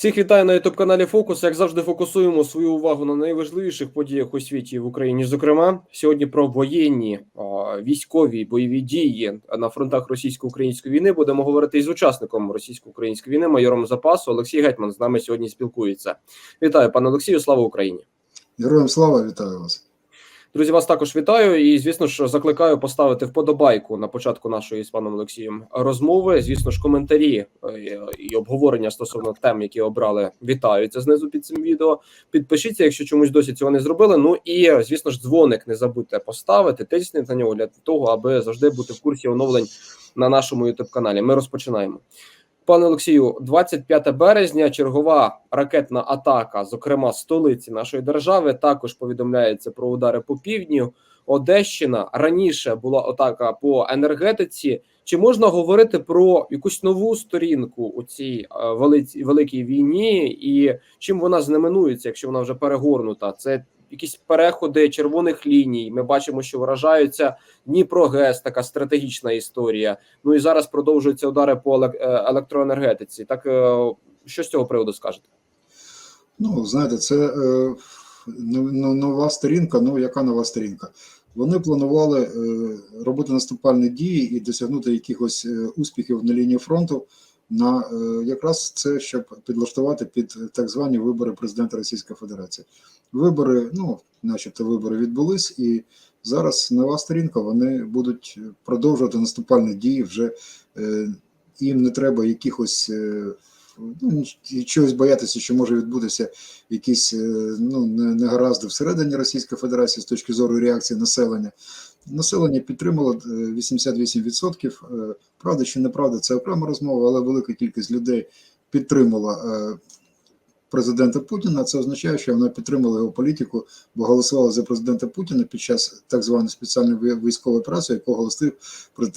Всіх вітаю на youtube каналі Фокус. Як завжди, фокусуємо свою увагу на найважливіших подіях у світі в Україні. Зокрема, сьогодні про воєнні військові бойові дії на фронтах російсько-української війни будемо говорити із учасником російсько-української війни, майором запасу Олексій Гетьман з нами сьогодні спілкується. Вітаю, пане Олексію. Слава Україні! Героям слава, вітаю вас. Друзі, вас також вітаю і, звісно ж, закликаю поставити вподобайку на початку нашої з паном Олексієм розмови. Звісно ж, коментарі е, і обговорення стосовно тем, які обрали, вітаються знизу під цим відео. Підпишіться, якщо чомусь досі цього не зробили. Ну і звісно ж, дзвоник не забудьте поставити, тисніть на нього для того, аби завжди бути в курсі оновлень на нашому youtube каналі. Ми розпочинаємо. Пане Олексію, 25 березня, чергова ракетна атака, зокрема столиці нашої держави. Також повідомляється про удари по півдню. Одещина раніше була атака по енергетиці. Чи можна говорити про якусь нову сторінку у цій е, великій, війні, і чим вона знаменується, якщо вона вже перегорнута? Це якісь переходи червоних ліній. Ми бачимо, що вражаються Дніпрогес, така стратегічна історія. Ну і зараз продовжуються удари по е, електроенергетиці. Так е, що з цього приводу скажете? Ну, знаєте, це е, ну- ну, нова сторінка. Ну, яка нова сторінка? Вони планували робити наступальні дії і досягнути якихось успіхів на лінії фронту. На е, якраз це щоб підлаштувати під так звані вибори президента Російської Федерації. Вибори, ну, начебто, вибори відбулись, і зараз нова сторінка. Вони будуть продовжувати наступальні дії. Вже е, їм не треба якихось е, ну, чогось боятися, що може відбутися якісь ну, не- негаразди всередині Російської Федерації з точки зору реакції населення. Населення підтримало е, 88%. Е, Правда чи неправда, це окрема розмова, але велика кількість людей підтримала е, президента Путіна. Це означає, що вона підтримала його політику, бо голосувала за президента Путіна під час так званої спеціальної військової операції, яку оголосив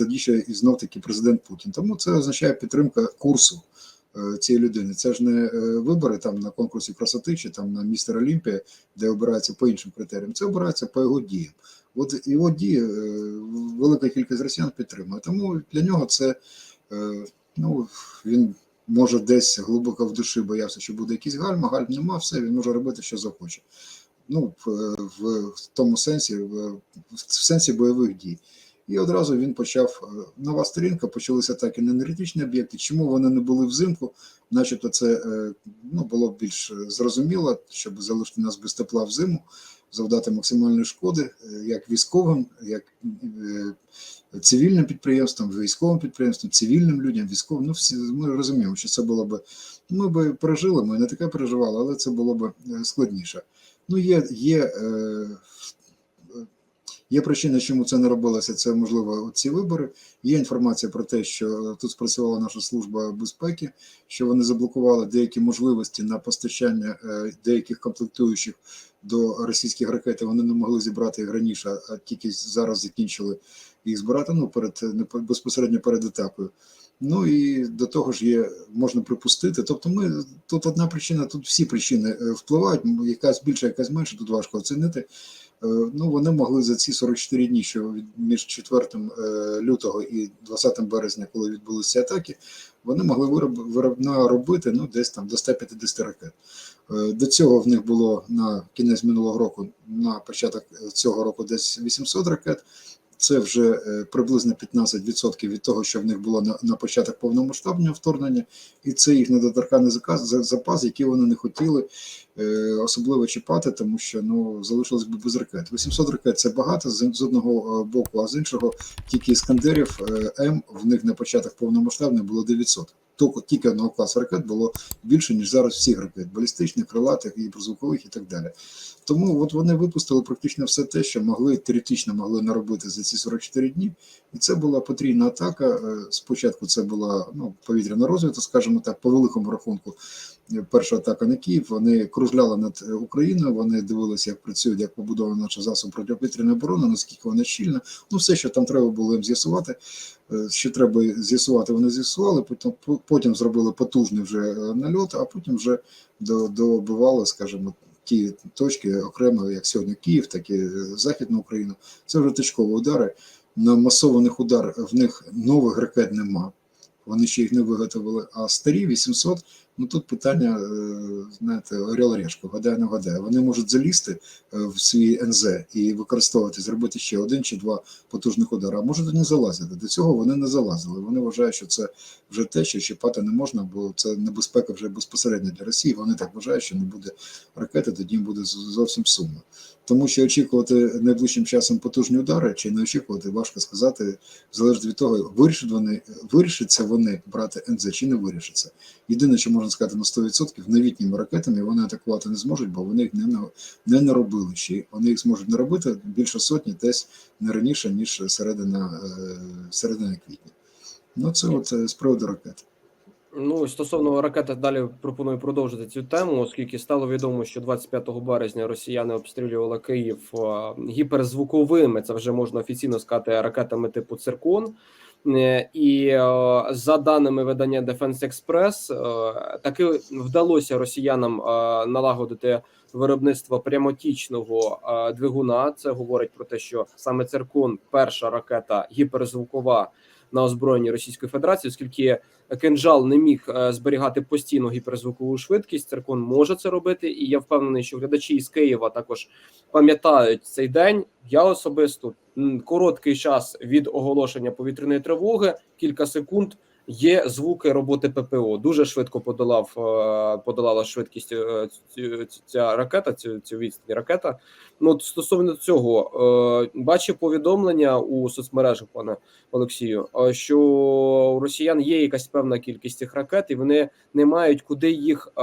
ще і знов таки президент Путін. Тому це означає підтримка курсу е, цієї людини. Це ж не е, вибори там на конкурсі красоти чи там на містер Олімпія, де обирається по іншим критеріям. Це обирається по його діям. От його дії е, велика кількість росіян підтримує. Тому для нього це е, ну він може десь глибоко в душі боявся, що буде якийсь гальма, гальм нема, все, він може робити, що захоче. Ну, в, тому сенсі, в, сенсі бойових дій. І одразу він почав е, нова сторінка, почалися атаки на енергетичні об'єкти. Чому вони не були взимку? Начебто, це ну, було б більш зрозуміло, щоб залишити нас без тепла взиму, завдати максимальної шкоди, е, як військовим, як е, цивільним підприємствам, військовим підприємствам, цивільним людям, військовим. Ну, всі ми розуміємо, що це було б. Ми би пережили, ми не таке переживали, але це було б е, складніше. Ну, є, є, є причини, чому це не робилося. Це можливо ці вибори. Є інформація про те, що тут спрацювала наша служба безпеки, що вони заблокували деякі можливості на постачання е, деяких комплектуючих до російських ракет. Вони не могли зібрати їх раніше, а тільки зараз закінчили їх збирати. Ну перед не безпосередньо перед атакою. Ну і до того ж є, можна припустити. Тобто, ми тут одна причина, тут всі причини е, впливають. Якась більша, якась менша, тут важко оцінити. Е, Ну, вони могли за ці 44 дні, що між 4 е, лютого і 20 березня, коли відбулися атаки, вони могли вироб, вироб, наробити ну, десь там до 150 ракет. Е, До цього в них було на кінець минулого року, на початок цього року десь 800 ракет. Це вже е, приблизно 15% від того, що в них було на, на початок повномасштабного вторгнення, і це їх недоторканий заказ, за- запас, який вони не хотіли е, особливо чіпати, тому що ну залишилось би без ракет. 800 ракет це багато з, одного е, боку, а з іншого тільки іскандерів М в них на початок повномасштабного було 900. Тільки, одного класу ракет було більше, ніж зараз всіх ракет, балістичних, крилатих, прозвукових, і так далі. Тому от вони випустили практично все те, що могли теоретично могли наробити за ці 44 дні. І це була потрійна атака. Е, Спочатку це була ну, повітряна розвідка, скажімо так, по великому рахунку. Перша атака на Київ. Вони кружляли над е, Україною. Вони дивилися, як працюють, як побудована наша засоб протиповітряної оборони, наскільки вона щільна. Ну, все, що там треба було їм з'ясувати. Е, Що треба з'ясувати, вони з'ясували. Потім потім зробили потужний вже е, нальот, а потім вже добивали, скажімо, ті точки окремо, як сьогодні Київ, так і Західну Україну. Це вже точкові удари. На масованих удар в них нових ракет нема. Вони ще їх не виготовили. А старі 800 Ну тут питання, е, знаєте, орел решка, гадає, не гадає. Вони можуть залізти е, в свій НЗ і використовувати, зробити ще один чи два потужних удари, а можуть не залазити. До цього вони не залазили. Вони вважають, що це вже те, що чіпати не можна, бо це небезпека вже безпосередньо для Росії. Вони так вважають, що не буде ракети, тоді буде зовсім сумно. Тому що очікувати найближчим часом потужні удари чи не очікувати, важко сказати, залежить від того, вирішать вони вирішаться вони брати НЗ чи не вирішаться. Єдине, що можна сказати на 100%, новітніми ракетами вони атакувати не зможуть, бо вони їх не, не наробили ще. Вони їх зможуть наробити більше сотні, десь не раніше, ніж середина, е, середина квітня. Ну, це от е, з приводу ракет. Ну, стосовно ракети, далі пропоную продовжити цю тему, оскільки стало відомо, що 25 березня росіяни обстрілювали Київ е, гіперзвуковими, це вже можна офіційно сказати, ракетами типу Циркон. Е, І е, за даними видання Defense Express, е, таки вдалося росіянам налагодити виробництво прямотічного двигуна. Це говорить про те, що саме Циркон перша ракета гіперзвукова на озброєнні Російської Федерації, оскільки кинжал не міг е, зберігати постійну гіперзвукову швидкість. Циркон може це робити, і я впевнений, що глядачі із Києва також пам'ятають цей день. Я особисто короткий час від оголошення повітряної тривоги, кілька секунд. Є звуки роботи ППО. Дуже швидко подолав е, подолала швидкість е, ця ракета. Цю цю відстань ракета. Ну от стосовно цього, е, бачив повідомлення у соцмережах, пане Олексію, що у росіян є якась певна кількість цих ракет, і вони не мають куди їх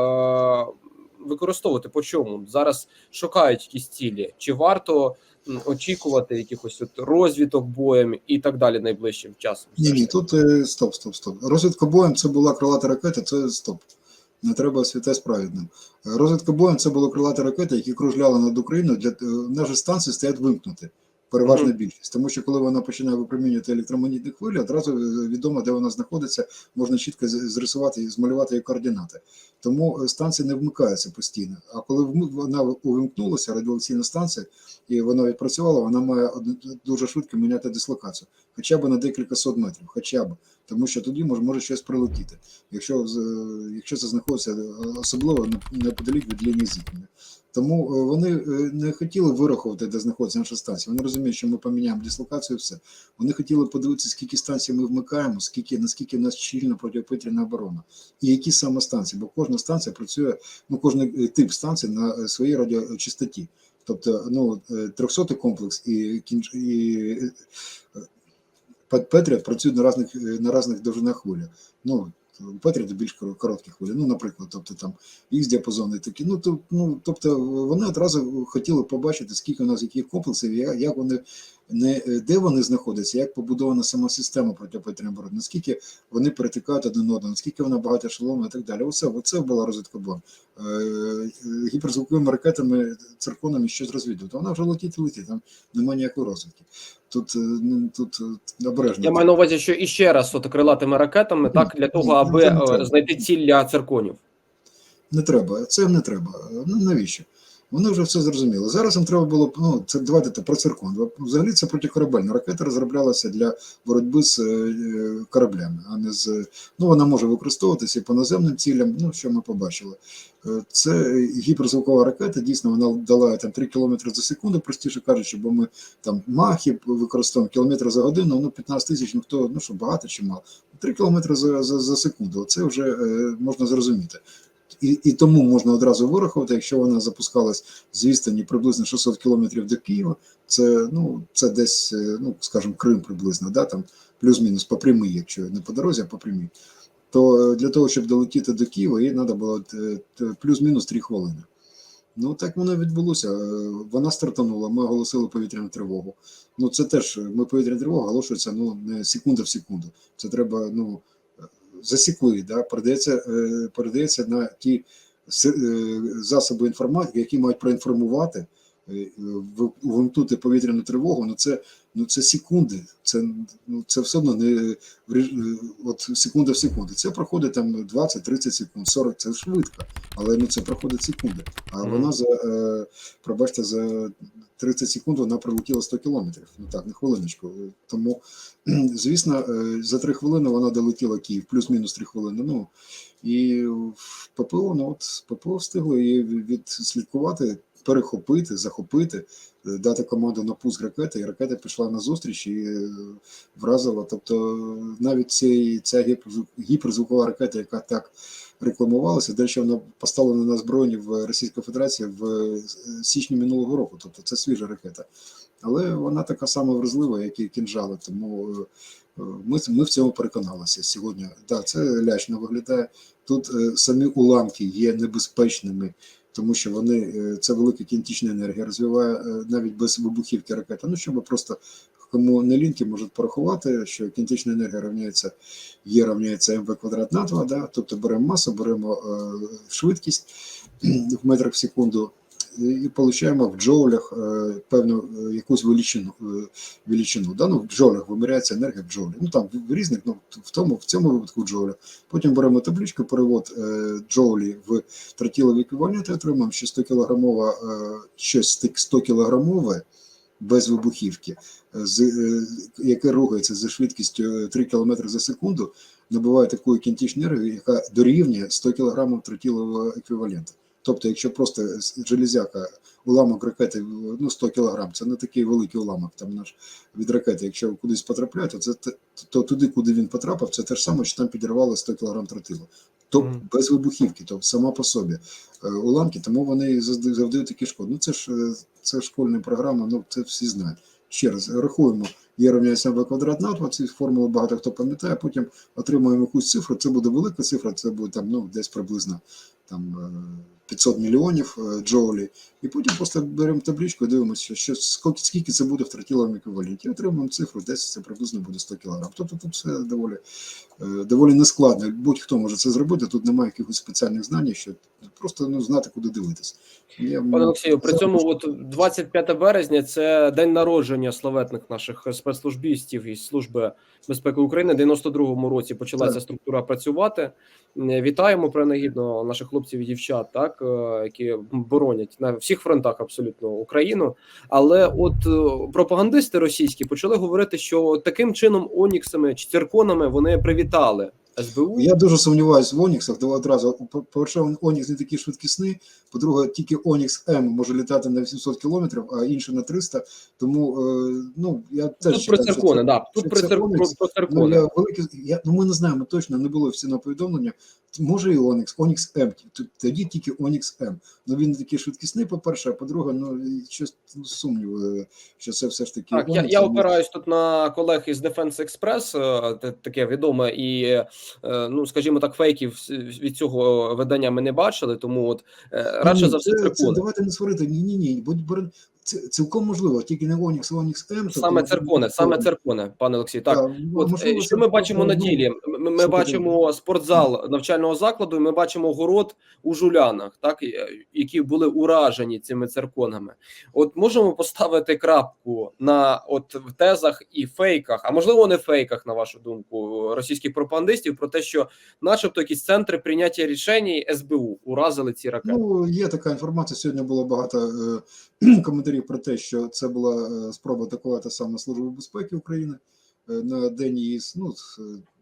використовувати. По чому зараз шукають якісь цілі? Чи варто очікувати якихось от розвиток боєм і так далі найближчим часом? Ні, ні, тут е, стоп, стоп, стоп. Розвідка боєм це була крилата ракета, це стоп. Не треба святе справедним. Розвідка боєм це були крилаті ракети, які кружляли над Україною. Для е, наші станції стоять вимкнути. Переважна більшість, тому що коли вона починає випромінювати електромагнітні хвилі, одразу е, відомо, де вона знаходиться, можна чітко зрисувати і змалювати її координати. Тому е, станція не вмикається постійно. А коли вона увімкнулася, радіолокаційна станція, і вона відпрацювала, вона має дуже швидко міняти дислокацію, хоча б на декілька сот метрів, хоча б, тому що тоді може, може щось прилетіти, якщо, якщо це знаходиться е, особливо не- неподалік від лінії зіткнення. Тому е, вони е, не хотіли вирахувати, де знаходиться наша станція. Вони розуміють, що ми поміняємо дислокацію, все. Вони хотіли подивитися, скільки станцій ми вмикаємо, скільки наскільки нас щільна протиповітряна оборона, і які саме станції, бо кожна станція працює, ну кожен е, тип станції на своїй радіочастоті. Тобто, ну 300 комплекс і кінж і Петріот працюють на різних на різних довжинах хвилі. Ну Петріот більш кор- короткі хвилі. Ну, наприклад, тобто там їх діапазони такі. Ну то ну тобто вони одразу хотіли побачити, скільки у нас яких комплексів, як вони не е, де вони знаходяться, як побудована сама система протиповітряної оборони, наскільки вони перетикають один одного, наскільки вона багато шоломна і так далі. Оце, оце була розвідка бомб. Е, е, гіперзвуковими ракетами, цирконами щось розвідувати. Вона вже летить і летить, там немає ніякої розвідки. Тут, ну, тут обережно. Я маю на увазі, що іще раз от крилатими ракетами, так для того, ні, аби знайти ціль для цирконів. Не треба, це не треба. Ну навіщо? Вони вже все зрозуміли. Зараз їм треба було ну це давайте про циркон. Взагалі це протикорабельна ракета розроблялася для боротьби з е, кораблями, а не з ну вона може використовуватися і по наземним цілям. Ну що ми побачили. Е, Це гіперзвукова ракета. Дійсно, вона дала там 3 км за секунду, простіше кажучи, бо ми там махи використовуємо кілометри за годину. Ну 15 тисяч, ну хто ну що багато чи мало. 3 км за, за, за секунду. Це вже е, можна зрозуміти. І, і тому можна одразу вирахувати, якщо вона запускалась з відстані приблизно 600 кілометрів до Києва, це ну це десь, е, ну скажімо, Крим приблизно, да, там плюс-мінус по прямій, якщо не по дорозі, а по прямій. То е, для того, щоб долетіти до Києва, їй треба було е, плюс-мінус 3 хвилини. Ну так воно відбулося. Вона стартанула, ми оголосили повітряну тривогу. Ну це теж ми повітряна тривога оголошується ну не секунда в секунду. Це треба ну засікли, да, передається, е, передається на ті е, засоби інформації, які мають проінформувати, е, в- повітряну тривогу. Ну це ну це секунди. Це ну це все одно не от секунда в секунду. Це проходить там 20-30 секунд, 40 це швидко, але ну це проходить секунди. А Мгм. вона за е, пробачте за 30 секунд вона пролетіла 100 кілометрів. Ну так, не хвилиночку. Тому, звісно, е, за 3 хвилини вона долетіла Київ, плюс-мінус 3 хвилини. Ну І в ППО, ну от ППО встигло її відслідкувати, перехопити, захопити, е, дати команду на пуск ракети, і ракета пішла на зустріч і е, вразила. Тобто навіть цей, ця гіперзвукова ракета, яка так рекламувалася, де вона поставлена на збройні в Російській Федерації в е, січні минулого року. Тобто це свіжа ракета. Але вона така сама вразлива, як і кінжали. Тому ми, ми в цьому переконалися сьогодні. Так, це лячно виглядає. Тут самі уламки є небезпечними, тому що вони е, це велика кінетична енергія, розвиває е, навіть без вибухівки ракети. Ну щоб просто кому не лінки можуть порахувати, що кінетична енергія рівняється Є рівняється МВ квадрат на 2, да? тобто беремо масу, беремо е, швидкість в метрах в секунду і, і получаємо в джоулях е, певну е, якусь величину. Е, величину да? ну, в джоулях виміряється енергія в джоулі. Ну там в різних, ну в тому в цьому випадку в джоулях. Потім беремо табличку, перевод е, джоулі в тротіловий еквівалент і отримаємо, що 100 кілограмова, е, щось 100 кілограмове без вибухівки, е, з, е, яке рухається за швидкістю е, 3 км за секунду, набуває таку кінетичну енергію, яка дорівнює 100 кг тротілового еквіваленту. Тобто, якщо просто железяка, уламок ракети ну 100 кг, це не такий великий уламок там наш від ракети. Якщо кудись потрапляє, то це то туди, куди він потрапив, це те ж саме, що там підірвало 100 кг тротилу. Тобто Мгм. без вибухівки, тобто сама по собі е, уламки, тому вони завдають такі шкоди. Ну це ж е, це школьна програма, ну це всі знають. Ще раз рахуємо, є рівняється МВ квадрат на 2, ці формули багато хто пам'ятає, потім отримуємо якусь цифру, це буде велика цифра, це буде там, ну, десь приблизно там, е, 500 мільйонів е, джоулі, і потім просто беремо табличку і дивимося, що, скільки, скільки це буде в тротіловому еквіваленті. І отримуємо цифру, десь це приблизно буде 100 кг. Тобто тут все доволі, е, доволі нескладно. Будь-хто може це зробити, тут немає якихось спеціальних знань, що просто ну, знати, куди дивитись. Я, Пане Олексію, при цьому от 25 березня це день народження славетних наших спецслужбістів із служби безпеки України. В 92-му році почала Так. структура працювати. Вітаємо принагідно наших хлопців і дівчат, так е, які боронять на всіх фронтах абсолютно Україну. Але от е, пропагандисти російські почали говорити, що таким чином оніксами чи цирконами вони привітали СБУ. Я дуже сумніваюся в Оніксах. Давай одразу По- по-перше, Онікс не такий швидкісний. По-друге, тільки Онікс М може літати на 800 кілометрів, а інший на 300. Тому е, ну я теж Тут про циркони, да. Тут про, циркони. Ну, я великі, я, ну ми не знаємо точно, не було всі на повідомлення. Може і Онікс, Онікс М, тоді тільки Онікс М. Ну він такий швидкісний, по-перше, а по-друге, ну щось ну, сумнів, що це все ж таки. Так, я, я не- опираюсь тут на колег із Defense Express, е, таке відоме, і е, ну скажімо так, фейків від цього видання ми не бачили. Тому от е, радше Ні, за все це, це, давайте не сварити. Ні, ні, ні. Будь цілком можливо, тільки не Онікс, Онікс М. Саме то- саме циркони, пане Олексій. Так, Так, от можливо, е, що ми бачимо на ділі? Ми, ми бачимо спортзал навчального закладу. Ми бачимо город у жулянах, так е, які були уражені цими цирконами. От можемо поставити крапку на от в тезах і фейках, а можливо не фейках, на вашу думку, російських пропагандистів про те, що, начебто, якісь центри прийняття рішень СБУ уразили ці ракети. Ну, є така інформація. Сьогодні було багато е, коментарів про те, що це була е, спроба атакувати саме Службу безпеки України е, на день її ну,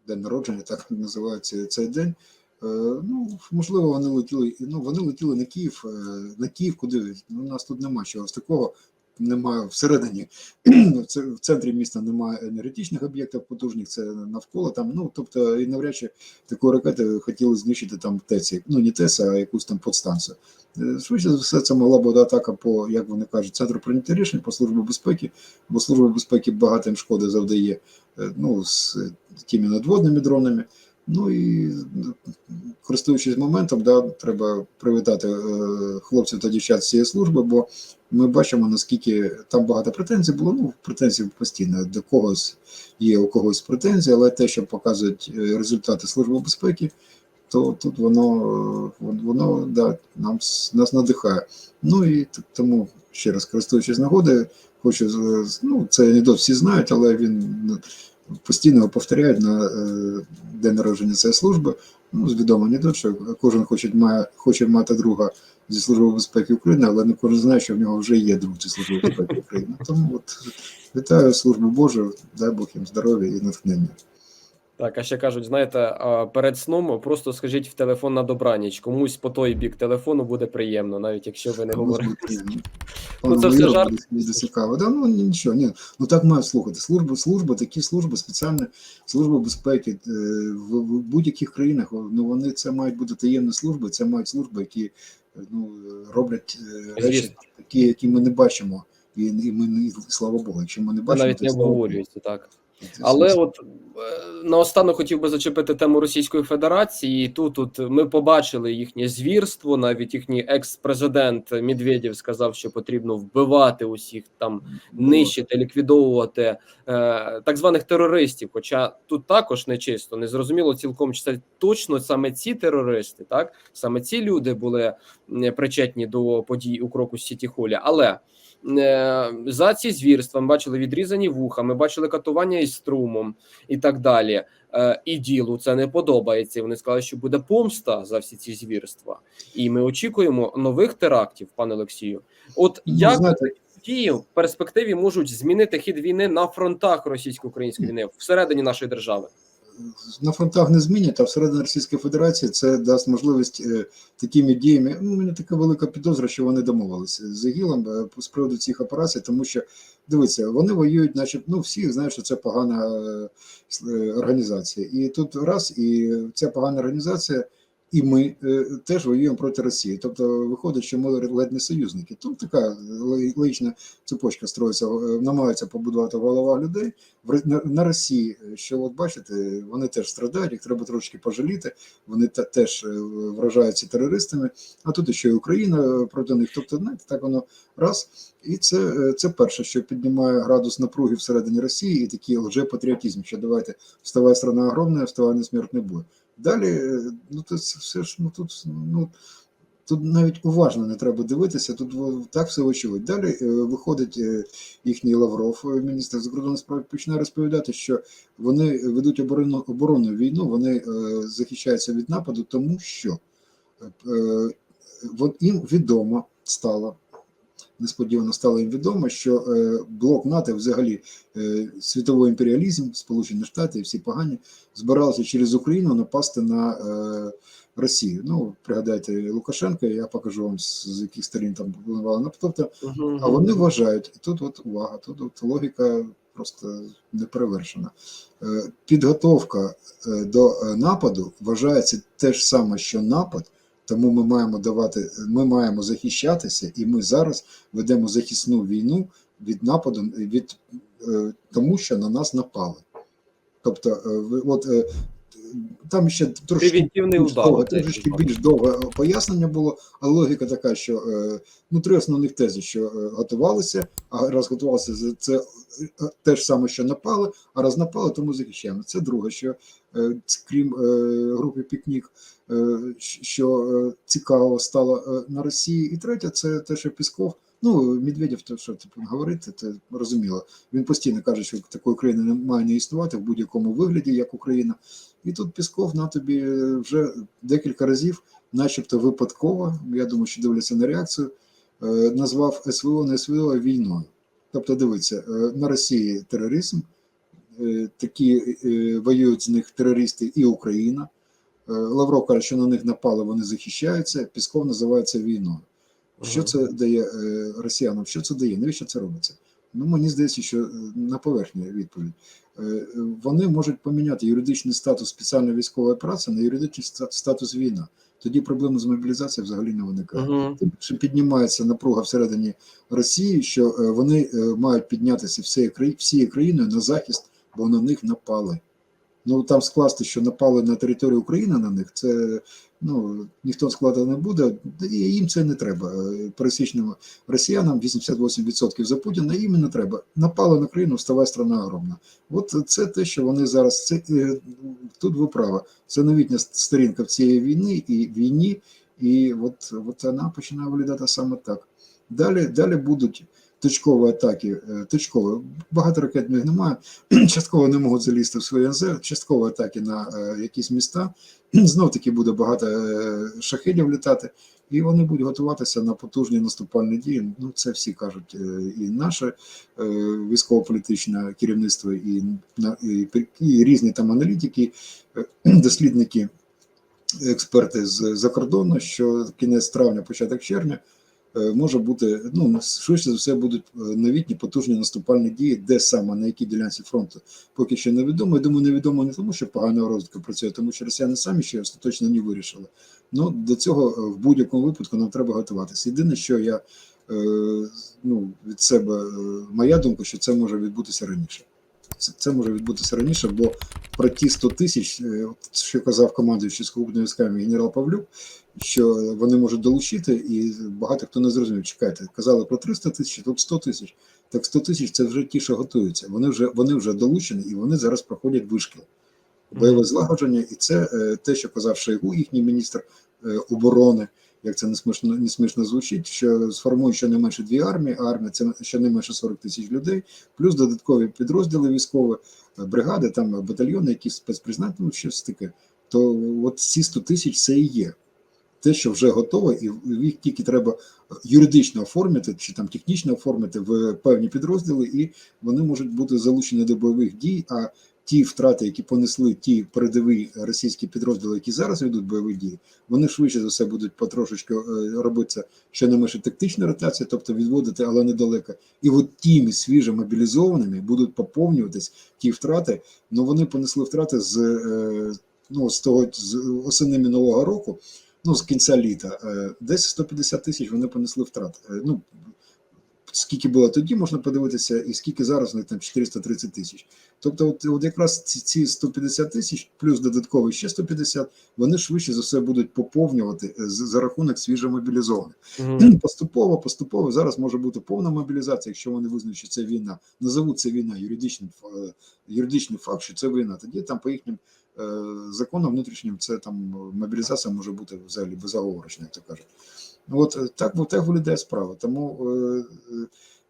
день народження, так називається цей день. Е, ну, можливо, вони летіли. Ну, вони летіли на Київ, на Київ, куди ну, у нас тут нема чогось такого. Немає всередині в центрі міста немає енергетичних об'єктів потужних, це навколо там. Ну тобто, і навряд чи таку ракету хотіли знищити там ТЕЦ, ну не ТЕЦ, а якусь там подстанцію. Е, Швидше за все, це могла бути атака по, як вони кажуть, центру прийняття рішень по службі безпеки, бо служба безпеки багато їм шкоди завдає е, ну, з е, тими надводними дронами. Ну і користуючись моментом, да, треба привітати е, хлопців та дівчат з цієї служби, бо ми бачимо, наскільки там багато претензій було. Ну, претензій постійно до когось є у когось претензії, але те, що показують е, результати служби безпеки, то тут воно, е, воно да, нам, нас надихає. Ну і тому, ще раз користуючись нагодою, хочу ну, це анекдот всі знають, але він ну, постійно повторяють на е, день народження цієї служби. Ну, відомо не анекдот, що кожен хоче, має, хоче мати друга зі Служби безпеки України, але не кожен знає, що в нього вже є друг зі Служби безпеки України. Тому от вітаю службу Божу, дай Бог їм здоров'я і натхнення. Так, а ще кажуть, знаєте, перед сном просто скажіть в телефон на добраніч. Комусь по той бік телефону буде приємно, навіть якщо ви не говорите. Ну, це все жарт. Буде цікаво. Да, ну нічого, ні. Ну так мають слухати. Служби, служби, такі служби, спеціальні служби безпеки е, в, будь-яких країнах. Ну вони це мають бути таємні служби, це мають служби, які е, ну, роблять е, речі такі, які ми не бачимо. І, і ми слава Богу, якщо ми не бачимо, навіть то не обговорюється так. Але от е, наостанок хотів би зачепити тему Російської Федерації. І Тут, тут ми побачили їхнє звірство. Навіть їхній екс-президент Медведєв сказав, що потрібно вбивати усіх там, нищити, ліквідовувати е, так званих терористів. Хоча тут також нечисто, не зрозуміло цілком, чи це точно саме ці терористи, так саме ці люди були причетні до подій у кроку Сіті Холі. Але е, за ці звірства ми бачили відрізані вуха, ми бачили катування із струмом і так далі. Е, і ділу це не подобається. Вони сказали, що буде помста за всі ці звірства, і ми очікуємо нових терактів, пане Олексію. От Ну, як знаєте, дії в перспективі можуть змінити хід війни на фронтах російсько-української війни всередині нашої держави? На фронтах не змінять, а всередині Російської Федерації це дасть можливість е, такими діями. Ну, мене така велика підозра, що вони домовилися з ІГІЛом е, з приводу цих операцій, тому що дивіться, вони воюють, наче ну всі знають, що це погана е, організація. І тут раз, і ця погана організація. І ми е, теж воюємо проти Росії. Тобто виходить, що ми ледь не союзники. Тут така логічна цепочка строїться, е, намагаються побудувати в головах людей в на, Росії. е, Що от бачите, вони теж страдають, їх треба трошки пожаліти. Вони те- теж вражаються терористами. А тут ще й Україна проти них. Тобто, знаєте, так воно раз. І це, це перше, що піднімає градус напруги всередині Росії, і такий лжепатріотизм, що давайте вставай страна огромна, вставай на смерть не буде. Далі, ну це все ж ну тут ну. Тут навіть уважно не треба дивитися, тут так все очевидь. Далі е, виходить е, їхній Лавров, е, міністр закордонних справ, починає розповідати, що вони ведуть оборонну оборонну війну, вони захищаються від нападу, тому що їм відомо стало. Несподівано стало їм відомо, що е, блок НАТО, взагалі е, світовий імперіалізм, Сполучені Штати і всі погані, збиралися через Україну напасти на е, Росію. Ну, пригадайте Лукашенка, я покажу вам з, яких сторін там впливали. Ну, тобто, а вони вважають, і тут от увага, тут от логіка просто неперевершена. Підготовка до нападу вважається те ж саме, що напад, тому ми маємо давати, ми маємо захищатися, і ми зараз ведемо захисну війну від нападу, від е, тому, що на нас напали. Тобто, е, от е, там ще трошки більш довго, трошечки більш довге пояснення було, але логіка така, що е, ну три основних тези, що е, готувалися, а раз готувалися, це- е, те ж саме, що напали, а раз напали, тому захищаємо. Це друге, що крім групи Пікнік, що цікаво стало на Росії. І третє, це те, що Пісков. Ну, Медведєв, то що типу говорити, це розуміло. Він постійно каже, що такої країни не має не існувати в будь-якому вигляді, як Україна. І тут Пісков на тобі вже декілька разів, начебто випадково, я думаю, що дивляться на реакцію, е, назвав СВО не СВО війною. Тобто, дивиться, е, на Росії тероризм, е, такі воюють з них терористи і Україна. Лавров каже, що на них напали, вони захищаються. Пісков називає це війною. Що це дає е, росіянам? Що це дає? Навіщо це робиться? Ну, мені здається, що е, на поверхні відповідь. Е, Вони можуть поміняти юридичний статус спеціальної військової операції на юридичний статус війна. Тоді проблеми з мобілізацією взагалі не виникає. Тим більше піднімається напруга всередині Росії, що вони мають піднятися всією країною на захист, бо на них напали. Ну там скласти, що напали на територію України на них, це ну ніхто складати не буде, і їм це не треба. Пересічним росіянам 88% за Путіна, їм не треба. Напали на країну, вставай страна огромна. От це те, що вони зараз. Це е, тут ви права. Це новітня сторінка в цієї війни і війні, і от, от вона починає виглядати саме так. Далі, далі будуть точкові атаки, е, точкові, багато ракет в них немає, частково не можуть залізти в свої НЗ, часткові атаки на е, якісь міста. Знов таки буде багато е, шахедів літати, і вони будуть готуватися на потужні наступальні дії. Ну, це всі кажуть, і наше військово-політичне керівництво, і, і, і різні там аналітики, дослідники, експерти з за кордону, що кінець травня, початок червня може бути, ну, швидше за все, будуть е, новітні потужні наступальні дії, де саме, на якій ділянці фронту, поки що невідомо. Я думаю, невідомо не тому, що погана розвідка працює, тому що росіяни самі ще остаточно не вирішили. Ну, до цього е, в будь-якому випадку нам треба готуватися. Єдине, що я е, ну, від себе, е, моя думка, що це може відбутися раніше. Це, це може відбутися раніше, бо про ті 100 тисяч, е, що казав командуючий сухопутними військами генерал Павлюк, що вони можуть долучити, і багато хто не зрозумів. Чекайте, казали про 300 тисяч, тут 100 тисяч. Так 100 тисяч це вже ті, що готуються. Вони вже вони вже долучені і вони зараз проходять вишкіл. Бойове злагодження, і це е, те, що казав Шойгу, їхній міністр е, оборони, як це не смішно, не смішно звучить, що сформують щонайменше дві армії, а армія це щонайменше 40 тисяч людей, плюс додаткові підрозділи військові, е, бригади, там е, батальйони, які спецпризначені, щось таке. То от ці 100 тисяч це і є. Те, що вже готове, і їх тільки треба юридично оформити чи там технічно оформити в певні підрозділи, і вони можуть бути залучені до бойових дій. А ті втрати, які понесли ті передові російські підрозділи, які зараз ведуть бойові дії, вони швидше за все будуть потрошечки е, робитися щонайменше тактична ротація, тобто відводити, але недалеко. І от тими свіжо мобілізованими будуть поповнюватись ті втрати. Ну вони понесли втрати з, е, ну, з того з осени минулого року. Ну, з кінця літа, Е, десь 150 тисяч вони понесли втрат. Е, Ну, скільки було тоді, можна подивитися, і скільки зараз у них там 430 тисяч. Тобто, от, от якраз ці, ці 150 тисяч, плюс додаткові ще 150, вони швидше за все будуть поповнювати е, з- за рахунок свіжомобілізованих. Мгм. Поступово, поступово зараз може бути повна мобілізація, якщо вони визнають, що це війна. Назовуть це війна юридичним е, юридичний факт, що це війна. Тоді там по їхнім е, законам внутрішнім це там мобілізація може бути взагалі безоговорочна, як то кажуть. От так, так виглядає справа. Тому, е,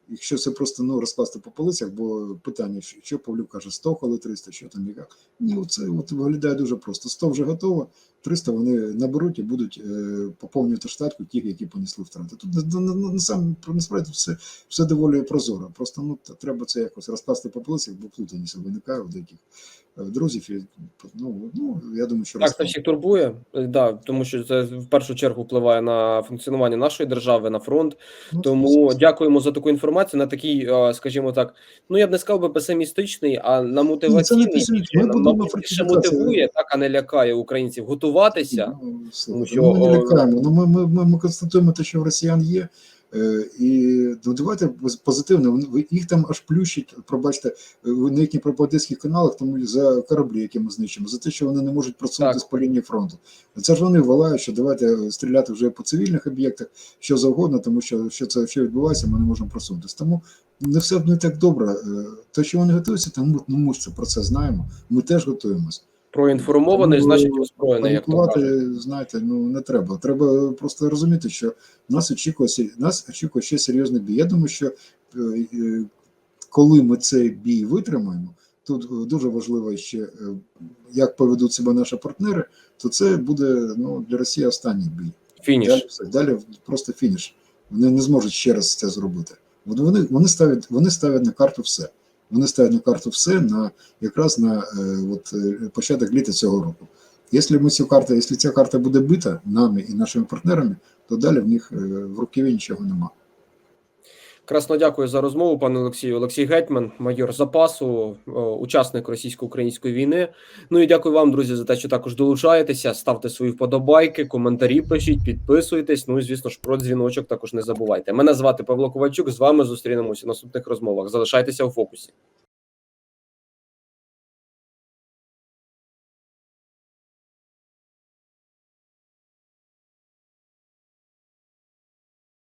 якщо це просто ну, розкласти по полицях, бо питання, що, Павлюк каже, 100, коли 300, що там яка. Ні, це от виглядає дуже просто. 100 вже готово, 300 вони наберуть і будуть е, поповнювати штатку тих, які понесли втрати. Тут насправді все, все доволі прозоро. Просто ну, треба це якось розкласти по полицях, бо плутаність виникає у деяких друзів. І, ну, ну, я думаю, що Так, це всіх турбує, да, тому що це в першу чергу впливає на функціонування нашої держави, на фронт. Ну, Тому дякуємо за таку інформацію. На такий, е, скажімо так, ну я б не сказав би песимістичний, а на мотиваційний песиміст. Ми будемо більше мотивує, так а не лякає українців готуватися. Ну, слухайте, що, ну, ми не лякаємо. Ну, ми, ми, ми, ми констатуємо те, що в росіян є. Е, і ну, давайте позитивно. Їх там аж плющить, пробачте, е, на їхніх пропагандистських каналах, тому за кораблі, які ми знищимо, за те, що вони не можуть просунутися по лінії фронту. Це ж вони ввалають, що давайте стріляти вже по цивільних об'єктах, що завгодно, тому що що це що відбувається, ми не можемо просунутися. Тому не все не так добре. Е, Те, що вони готуються, тому ну, ми ж це про це знаємо. Ми теж готуємося. Проінформований, Ну, значить озброєний, як то кажуть. Знаєте, ну не треба. Треба просто розуміти, що нас очікує нас очікує ще серйозний бій. Я думаю, що е, е, коли ми цей бій витримаємо, тут е, дуже важливо ще як поведуть себе наші партнери, то це буде ну для Росії останній бій. Фініш. Далі все далі просто фініш. Вони не зможуть ще раз це зробити. Вони, вони ставлять вони ставлять на карту все. Вони ставлять на карту все на якраз на е, от, е, початок літа цього року. Якщо ми цю карту, якщо ця карта буде бита нами і нашими партнерами, то далі в них е, в рукаві нічого нема. Красно дякую за розмову, пане Олексію. Олексій Гетьман, майор запасу, е, учасник російсько-української війни. Ну і дякую вам, друзі, за те, що також долучаєтеся. Ставте свої вподобайки, коментарі пишіть, підписуйтесь. Ну і звісно ж про дзвіночок також не забувайте. Мене звати Павло Ковальчук. З вами зустрінемося в наступних розмовах. Залишайтеся у фокусі.